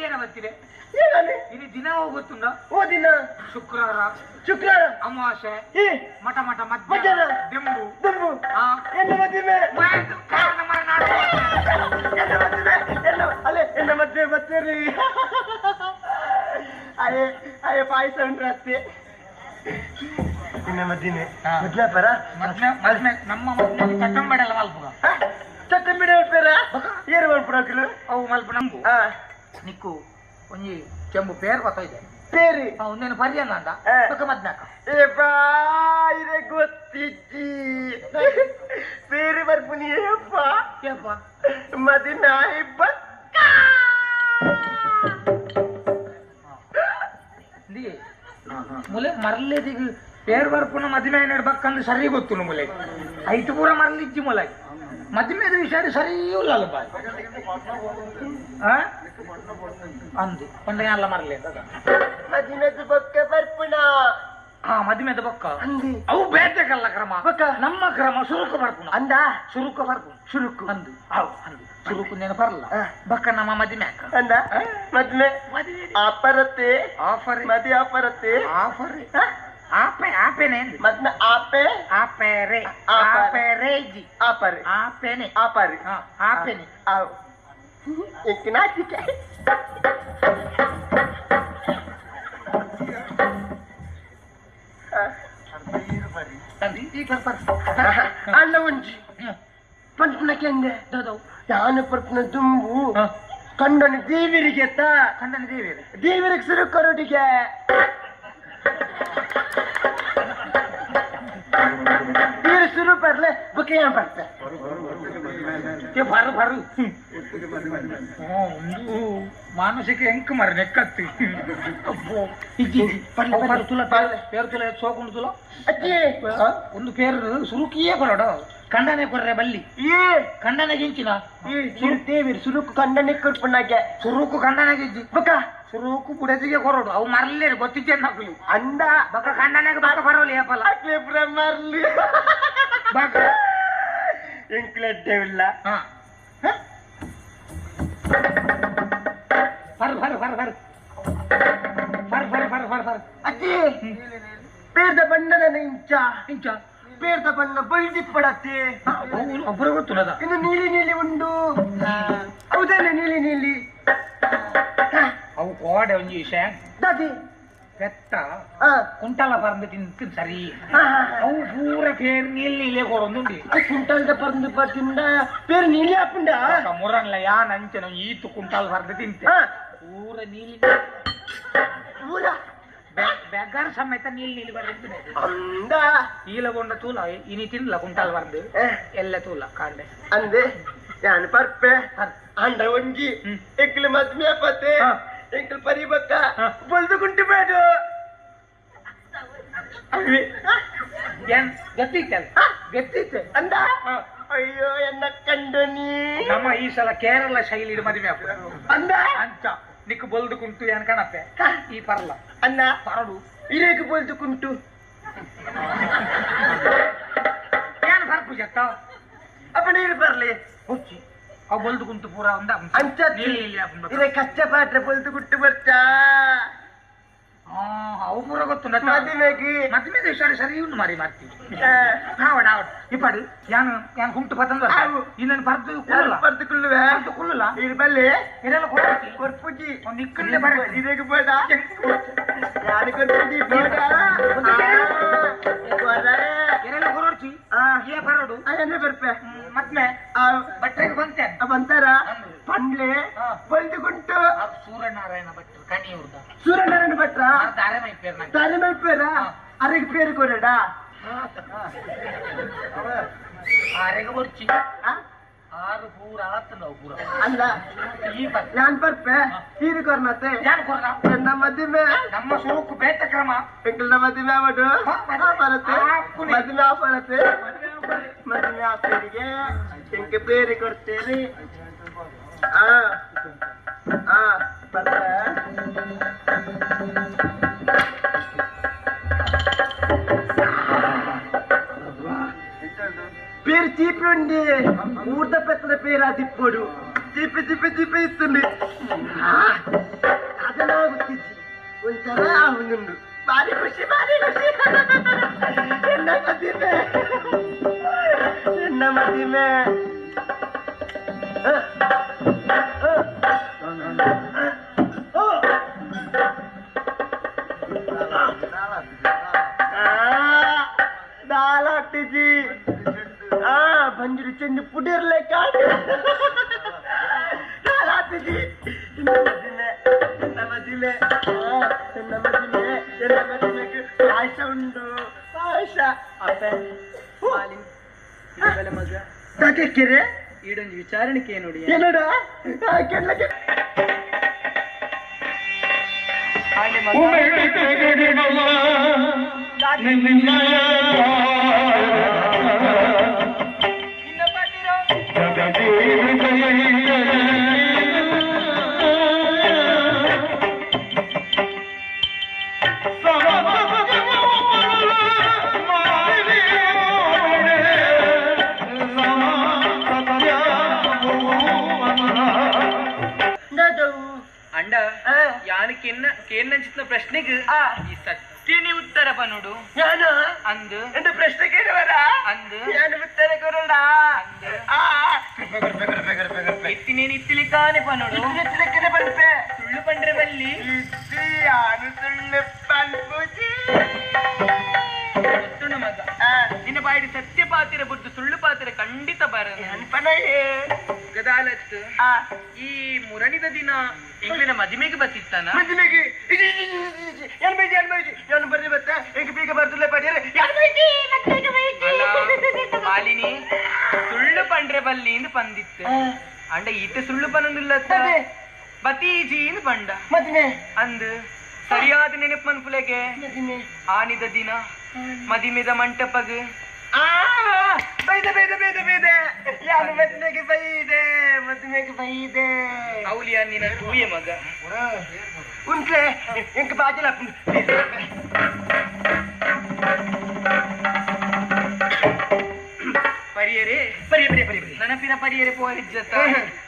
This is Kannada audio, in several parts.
ಮಧ್ಯಾಹ್ನ ಬರ್ತಿದೆ? ಏನಂದ್ರೆ ಇಲ್ಲಿ ದಿನ ಹೋಗುತ್ತುಂಡ? ಓ ದಿನ ಶುಕ್ರವಾರ. ಶುಕ್ರವಾರ? ಅಮಾವಾಸ್ಯೆ. ಏ ಮಠ ಮಠ ಮಧ್ಯಾಹ್ನ. ದಿಂಬು. ದಿಂಬು? ಆ? ಎಲ್ಲ ಮದ್ವೆ ಕಾರಣ ಮರನಾಡು ಎಲ್ಲ ಮದ್ವೆ ಎಲ್ಲ ಅಲ್ಲೇ ಎಲ್ಲ ಮದ್ವೆ ಬರ್ತೀರಿ. ಅಯ್ಯೇ ಅಯ್ಯೇ ಪಾಯಸ ಉಂಟ್ರೆ ಅತ್ತೆ. ನಿನ್ನ ಮದ್ದಿನೇ. ಮದ್ವೆ ಪರ ಮದ್ವೆ ಮದ್ವೆ ನಮ್ಮ ಮದ್ವೆ ಚಟ್ಟಂಬಡಿ ಎಲ್ಲ ಮಲ್ಪುಗ ಚಟ್ಟಂಬಡಿ ಮಲ್ಪುರ ಏನು ಮಲ್ಪುರ ಅವು ಮಲ್ಪ ನಮ್ಗು. ಹಾ. ನಿಕ್ಕು ಒಂಜಿ ಚೆಂಬು ಪೇರ್ ಕೊತ್ತ ಇದೆ ಬೇರೆ ಒಂದೇನು ಪರಿಯಲ್ಲ ಅಂಡ ಸುಖ ಮದ್ನಾಕ. ಏ ಬಾಯಿರೆ ಗೊತ್ತಿಜ್ಜಿ ಬೇರೆ ಬರ್ಬುನಿ ಏಪ್ಪ ಏಪ್ಪ ಮದಿ ನಾಯಿ ಬಕ್ಕ. ಮುಲೆ ಮರಲೇದಿಗ ಪೇರ್ ಬರ್ಪುನ ಮದುವೆ ನಡ್ಬೇಕಂದ್ರೆ ಸರಿ ಗೊತ್ತು ಮುಲೆ. ಐತು ಪೂರ ಮರಲಿಜ್ಜಿ ಮುಲಾಗಿ ಮದಿಮೆದ ವಿಷಯ ಸರಿ ಇಲ್ಲ ಬಾಯ್. ಹಾ ಅಂದು. ಪಂಡ ಅಲ್ಲ ಮರಲಿ ಮದಿಮೆದ ಬೊಕ್ಕ ಬರ್ಪುನ ಹಾ ಮದಿಮೆದ ಬೊಕ್ಕ. ಅಂದಿ. ಅವು ಬೇಟೆಗಲ್ಲ ಕ್ರಮ. ಬೊಕ್ಕ. ನಮ್ಮ ಕ್ರಮ ಸುರುಕು ಬರ್ಪುನ ಅಂದ? ಸುರುಕ ಬರ್ಪುನ ಸುರುಕು. ಅಂದು. ಅವು ಅಂದು. ಸುರುಕು ನೆನ ಬರಲ್ಲ ಬಕ್ಕ ನಮ್ಮ ಮದಿಮೆ ಹಾಕ ಅಂದ? ಮದ್ಮೆ. ಆಪರತೆ. ಆಫರ್. ಮದಿ ಆಪರತೆ. ಆಫರ್. ಆಪೆ ಆಪೆನೆ ಮದ್ನ ಆಪೆ. ಆಪೆರೆ. ಆಪೆರೇಜಿ. ಆಪರೆ. ಆಪೆನೆ. ಆಪರ್. ಆಪೆನೆ. ಎಷ್ಟು ಅಲ್ಲ ಒಂಜಿ. ಪಂಪನ ಕೆಂದೆ ಯಾನ ಪರ್ಪನ ತುಂಬು. ಕಂಡನ ದೇವಿರಿಗೆ ಕಂಡನ ದೇವಿರಿ ದೇವಿರಿಗೆ ಸುರು ಕರುಡಿಗೆ. ದೇವಿರ ಸುರು ಪರ್ಲೆ ಏನ್ ಬರ್ತೆ? ಬರು ಬರು. ಮಾನಸಿಕ ಎಂಕ್ ಮರ ನೆಕ್ಕತ್ತಿ. ತುಲ ಪೇರು ತುಲ ಸೋಕೊಂಡು ತುಲ. ಅಜ್ಜಿ. ಒಂದು ಪೇರು ಸುರುಕಿಯೇ ಕೊರಡ ಕಂಡನೆ ಕೊಡ್ರೆ ಬಲ್ಲಿ. ಕಂಡನೆ ಗಿಂಚಿನ? ದೇವಿರ್ ಸುರುಕು ಕಂಡನೆ ಕೊಡ್ಪಣ್ಣಾಗೆ ಸುರುಕು ಕಂಡನೆ ಗಿಂಚಿ. ಬಕ್ಕ. ಸುರುಕು ಬುಡದಿಗೆ ಕೊರೋಡು ಅವು ಮರಲಿ ಗೊತ್ತಿದ್ದೆ ಬಕ ಅಂದ. ಬಕ್ಕ ಕಂಡನೆಗೆ ಬಕ್ಕ ಬರೋಲಿ ಏಪಲ್ಲ ಅಕ್ಲೆ ಹಾ. ಫರ್ ಫರ್ ಫರ್ ಫರ್ ಫರ್ ಫರ್ ಫರ್ ಫರ್ ಫರ್ ಅಜ್ಜಿ ಪೇರ್ದ ಬಣ್ಣದ ಇಂಚ ಇಂಚ ಪೇರ್ದ ಬಣ್ಣ ಬೈದಿ ಪಡತ್ತೆ. ಒಬ್ಬರು ಗೊತ್ತುನದ ಇನ್ನು ನೀಲಿ ನೀಲಿ ಉಂಡು. ಹೌದಲ್ಲ ನೀಲಿ ನೀಲಿ? ಅವು ಕೋಡೆ ಒಂಜಿ ವಿಷಯ. ದಾದಿ ಪೆತ್ತ ಕುಂಟಲ ಪರಂದು ತಿಂತು ಸರಿ. ಅವು ಪೂರ ಪೇರು ನೀಲ್ ನೀಲೇ ಕೊರೊಂದುಂಡಿ ಕುಂಟಲ್ದ ಪರಂದು ಪತ್ತಿಂದ ಪೇರು ನೀಲಿ ಹಾಪುಂಡ ಮುರನ್ಲ ಯಾನ್ ನಂಚನ ಈತು ಕುಂಟಲ್ ಪರಂದು ತಿಂತೆ. ಪೂರ ನೀಲಿ. ಊರ ಬೆಗ್ಗಾರ ಸಮೇತ ನೀಲ್ ನೀಲಿ ಬರ್ತದೆ ಅಂದ. ಈಲಗೊಂಡ ತೂಲ ಇನಿ ತಿನ್ಲ ಕುಂಟಲ್ ಬರ್ದು ಎಲ್ಲ ತೂಲ ಕಾಂಡೆ. ಅಂದೆ ಯಾನ್ ಪರ್ಪೆ. ಅಂಡ ಒಂಜಿ. ಎಂಕ್ಲು ಮದ್ಮೆ ಪತ್ತೆ. ಎಂಕ್ಲು ಪರಿಬಕ್ಕ. ಬಲ್ದು ಕುಂಟು ಬೇಡು ಏನ್ ಗತ್ತಿತ್ತೆ ಅಂದ. ಅಯ್ಯೋ ಎನ್ನ ಕಂಡು ನೀ? ನಮ್ಮ ಈ ಸಲ ಕೇರಳ ಶೈಲಿ ಮದುವೆ ಅಂದ? ಅಂಚ. ನಿಕ್ ಬೊಲ್ದು ಕುಂಟು ಏನ್ ಕಣಪ್ಪೆ ಈ ಪರಲ. ಅನ್ನ ಪರಡು. ಇರೇಕು ಬಲ್ದು ಕುಂಟು. ಏನ್ ಬರ್ಪು ಜತ್ತ ಅಪ್ಪ ನೀರು ಬರ್ಲಿ. ಹುಚ್ಚಿ ಬೊಲ್ದು ಕುಂತು ಪೂರ ಇದೆ ಇದೇ ಕಷ್ಟಪಟ್ರೆ ಬೊಲ್ದು ಗುಟ್ಟು ಬರ್ತ. ಅವು ಪೂರ ಗೊತ್ತು ಮದುವೆಗೆ. ಮದುವೆ ಸರಿ ಸರಿ ಇವ್ನು ಮಾರಿ ಮಾಡ್ತೀವಿ ಹಾವಡ ಆವಡ ಇಪ್ಪಡಿ ಯಾನು ಯಾನು ಹುಂಟು ಬತ್ತಂದ್ರ ಇನ್ನೇನು ಬರ್ದು ಕುಲ್ಲ ಬರ್ದು ಕುಲ್ಲುವೆ? ಬರ್ದು ಕುಲ್ಲಲ್ಲ? ಇಲ್ಲಿ ಬಲ್ಲಿ. ಇರಲ್ಲ ಕೊಡ್ತಿ ಕೊರ್ಪುಜಿ ಒಂದು ಇಕ್ಕಲ್ಲೇ ಬರ. ಇದೇಗೆ ಬೇಡ. ಯಾರಿಗೆ ಕೊರ್ಪುಜಿ ಬೇಡ. ಹೇ ಬರೋಡು ಅದನ್ನೇ ಬರ್ಪೆ ಮತ್ತೆ? ಬಟ್ಟೆಗೆ ಬಂತೆ. ಬಂತಾರ? ಪಂಡ್ಲೆ? ಬಂದು ಗುಂಟು ಸೂರ್ಯನಾರಾಯಣ ಭಟ್ರು ಕಣಿಯೂರ್ದ. ಸೂರ್ಯನಾರಾಯಣ ಭಟ್ರ? ತಾರೆಮೈ ಪೇರ ತಾರೆಮೈ ಪೇರ? ಅರೆಗೆ ಪೇರು ಕೊರಡ ಅರೆಗೆ ಬರ್ಚಿ. ಆರು ಪೂರ ಆತಲ್ಲ ಪೂರ ಅಲ್ಲ ನಾನ್ ಬರ್ಪೆ ಸೀರೆ ಕೊರ್ನತ್ತೆ ನನ್ನ ಮದುವೆ ನಮ್ಮ ಸೂಕು ಬೇಟ ಕ್ರಮ ಎಂಕಲ್ನ ಮದುವೆ ಆಗ್ಬಿಟ್ಟು ಬರುತ್ತೆ ಮದುವೆ ಬರುತ್ತೆ ಮದುವೆ ಆಫರಿಗೆ ಎಂಕೆ ಬೇರೆ ಕೊಡ್ತೇರಿ ಆ ಆ ಬರ್ತೆ పేరు చీపుండి బూర్ద పెత్తల పేరు ఆ తిప్పుడు తిప్పి తిప్పి తిప్పి ఇస్తుంది అదనా గుర్తించి ఉంచరా అవునుండు భారీ ఖుషి భారీ ఖుషి ఎన్న మధ్యమే ఎన్న మధ్యమే दाल हटी जी ಬಂಜಿರು ಚೆಂಡು ಪುಡಿರ್ಲೆ ಕಾಡು. ಮದಿಮೆ ಎನ್ನ ಮದಿಮೆಗೆ ಪಾಯಸ ಉಂಡು. ಪಾಯಸ. ಅಪ್ಪ ಮಾಲಿನ್ ಇಡಬಲ ಮಗ? ಯಾಕೆ ಈಡೊಂದು ವಿಚಾರಣೆಗೆ ನೋಡಿ. ಏನಡ? ಕೆಡ್ಲಕ್ಕೆ ಹಾಗೆ ಮಗ. ನಿನ್ನ ಏನಂಚಿತ್ನ ಪ್ರಶ್ನೆಗೆ ಆ. ಈ ಸತ್ಯನೇ ಉತ್ತರ ಬನುಡು ஞானா ಅಂದು. எந்த ಪ್ರಶ್ನೆ ಕೇಳವರ? ಅಂದು. ஞான ಉತ್ತರ குரடா ஆ ಎತ್ತಿನೇನು ಇತ್ತಿಲಿಕ್ಕಾನೆ ಪ ನೋಡು எத்தனை பண்பே ಸುಳ್ಳು ಬಂದ್ರೆ ಬಲ್ಲಿ இத்தி அனுசுள்ள பண்புஜி ಗೊತ್ತು ನಮಗ ನಿನ್ನ ಬಾಯಿಡಿ ಸತ್ಯ ಪಾತ್ರೆ ಬುಟ್ಟು ಸುಳ್ಳು ಪಾತ್ರ ಖಂಡಿತ ಬರ அன்பனையே ಗದಾಲತ್ತು ಆ. ಈ ಮುರಣಿದ ದಿನ ಎಂಗ್ಲಿನ ಮದಿಮೆಗೆ ಬತ್ತಿತ್ತಾನ? ಮದುವೆಗೆ ಸುಳ್ಳು ಪಂಡ್ರೆ ಬಲ್ಲಿ ಇಂದು ಪಂದಿತ್ತು ಅಂಡ ಈತ ಸುಳ್ಳು ಬಂದಿಲ್ಲ ಅದೇ. ಬತೀಜಿ ಇಂದು ಪಂಡ. ಮದಿಮೆ ಅಂದ್ ಸರಿಯಾದ ನೆನಪು ಮನ್ಪುಲೆಗೆ. ಆನಿದ ದಿನ ಮದಿಮೆದ ಮಂಟಪಗ್. ಬೈದ ಬೈದ ಬೈದ ಬೈದ. ಯಾನು ಮದಿಮೆಗೆ ಬೈದೆ? ಮದಿಮೆಗೆ ಬೈದೆ. ಅವಲಿ ನಿನ್ನ ತೂಯೆ ಮಗ. ಉಂಟ್ಲೆ ಎಂಕ ಬಾಜಿಲ ಬರಿ ಬರಿ ಬರಿ ಬರಿ. ನನಪಿನ ಪರಿಯರಿ ಪೋರಿಜ್ಜತ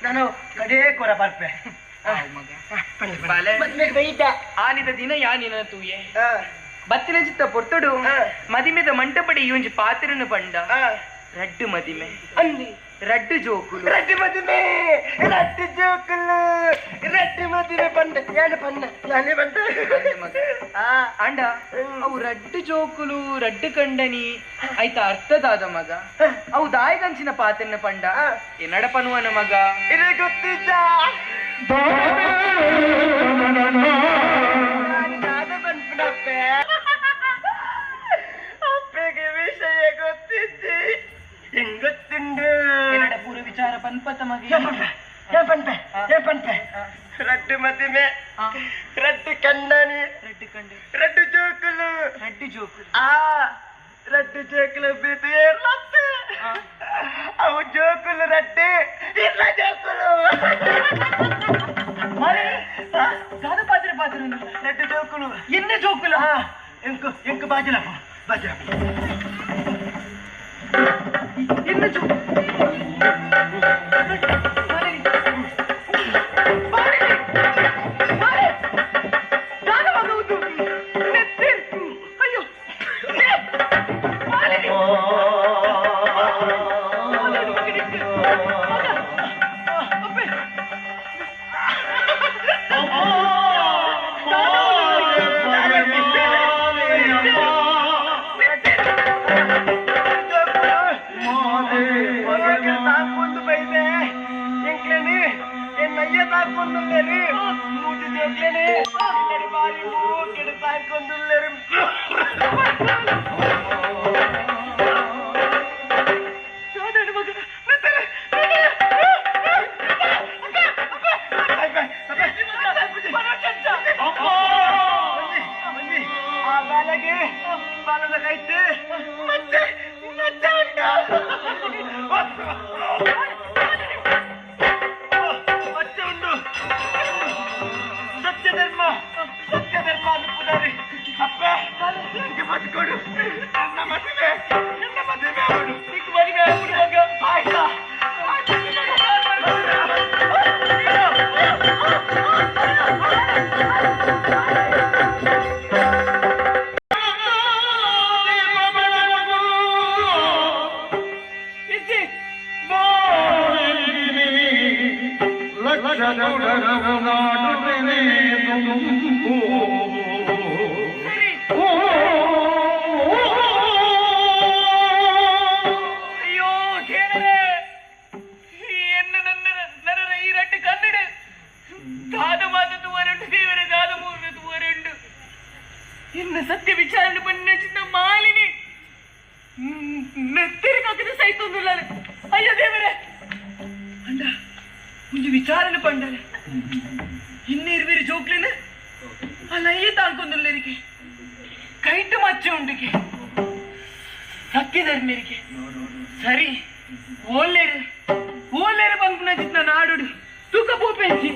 ನಾನು ಕಡೇ ಕೊರ ಬರ್ಪೆ ಆನಿದ ದಿನ ಯಾನಿನ ತೂಯೆ. ಬತ್ತಿನ ಚಿತ್ತ ಪೊರ್ತಡು. ಮದಿಮೆದ ಮಂಟಪಡಿ ಒಂಜಿ ಪಾತ್ರನು ಪಂಡ. ರಡ್ಡು ಮದಿಮೆ. ಅಂದಿ. ರಡ್ಡು ಜೋಕುಲು. రెడ్డి ಮದಿಮೆ రెడ్డి ಜೋಕುಲು. రెడ్డి ಮದಿಮೆ ಬಂದ ಯಾನು ಬಂದ ಯಾನೇ ಬಂದ. ಅಂದೆ ಮಗ. ಆ ಅಂಡ ಅವು ರಡ್ಡು ಜೋಕುಲು ರಡ್ಡು ಕಂಡನಿ. ಐತ ಅರ್ಥದಾದ ಮಗ? ಅವು ದಾಯಗಂಚಿನ ಪಾತ್ರನ ಪಂಡ. ಏನಡ ಎನ್ನಡಪನುವನ ಮಗ? ಇದು ಗೊತ್ತಿದ್ದ ಗೊತ್ತುಂಡು ಎನ್ನಡ ಪೂರ ವಿಚಾರ ಪನ್ಪ ತಮಗೆ ಹಾ. ರಡ್ಡು ಮದಿಮೆ ಹಾ. ರಡ್ಡು ಕಣ್ಣನಿ ರಡ್ಡು ಕಂಡು. ರಡ್ಡು ಜೋಕುಲು. ರಡ್ಡು ಜೋಕುಲು. ಆ ರಡ್ಡು ಜೋಕುಲು ಬಿದ್ದು ಏರ್ಲತ್ತೆ ಅವು ಜೋಕುಲು ರಡ್ಡು. ಇಲ್ಲ ಜೋಕುಲು. ದಾದ ಪಾತ್ರ ಪಾತ್ರ ರಡ್ಡು ಜೋಕುಲು. ಎನ್ನ ಜೋಕುಲು. ಆ ಎಂಕು ಎಂಕು ಬಾಜಿಲಪ್ಪ. ಬಾಜಿಲಪ್ಪ. ಎನ್ನ ಬಾರಿ ಹೂ ಗಿಡ ತಾಕೊಂದುಲ್ಲೇರಿ ಸೋದರಿ ಮಗ ನಿಂತರೆ ಆ ಬಾಲಗೆ ಬಾಲದ ಕೈತೆ ಮತ್ತೆ ಮತ್ತೆ ಉಂಟು ಆಯ್ತಾ ಅಯ್ಯೋ പണ്ടല്ല ഇന്നിരുവിരി ചോക്ലിന് അല്ല ഈ താൽക്കൊന്നുമില്ല എനിക്ക് കൈട്ട് മച്ചുണ്ടിക്ക് തക്കി തരുന്ന എനിക്ക് സരി ഓല്ലേര് ഓല്ലേര് പങ്കുണച്ചിട്ട് നാടുడు തുക്ക പൂപ്പേച്ചി